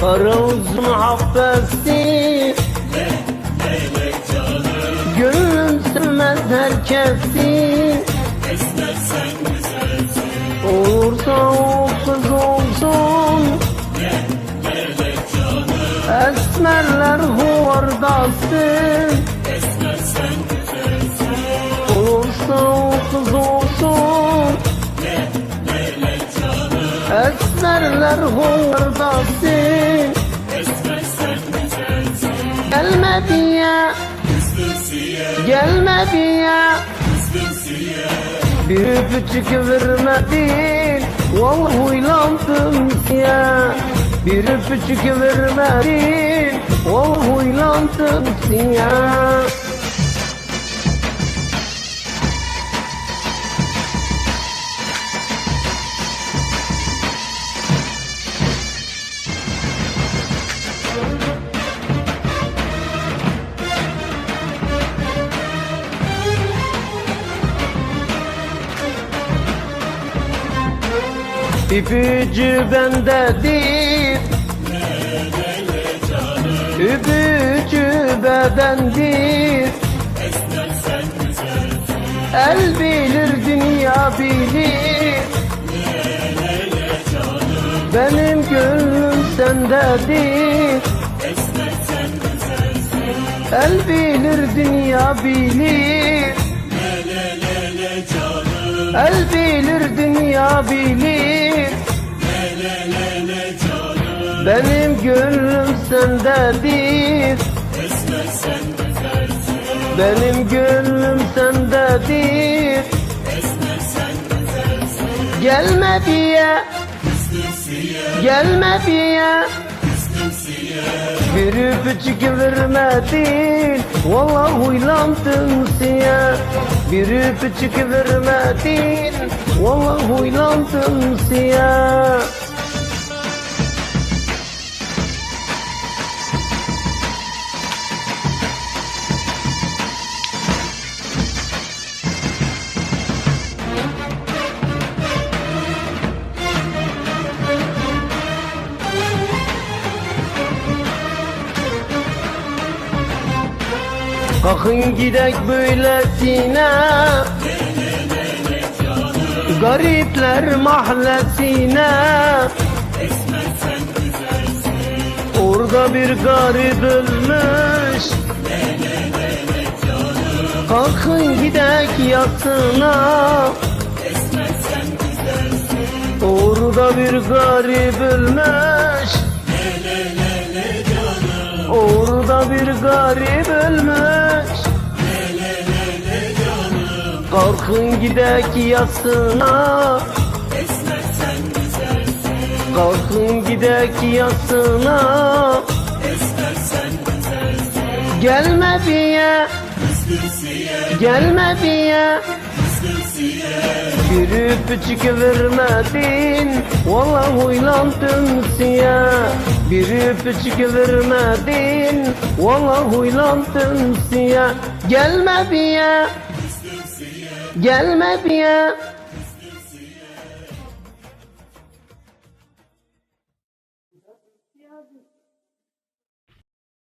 Kara uzun habbesi Gönlüm sevmez herkesi. Olursa o kız olsun. Esmerler huvardasın Olursa o kız olsun huvardasın Gelme diye. Gelme diye. Bir öpücük vermedin Vallahi uylandım ya Bir öpücük vermedin Vallahi uylandım ya İpucu bendedir İpucu bedendir El bilir dünya bilir. Benim gönlüm sendedir El bilir dünya bilir. El bilir dünya bilir Benim gönlüm sendedir Benim gönlüm sendedir Gelme diye. Gelme diye. Bir öpücük vermedin Vallahi huylandım siye Bir öpücük vermedin Vallahi huylandım siye Kalkın gidek böylesine Garipler mahallesine. Orada bir garip ölmüş. Kalkın gidek yatına Orada bir garip ölmüş. Orada bir garip ölmüş Kalkın gidek yasına. Kalkın gidek yasına. Gelme diye. Gelme diye. Bir öpücük vermedin Vallahi huylandım siye. Bir öpücük vermedin Vallahi huylandım siye. Gelme diye Gelme diye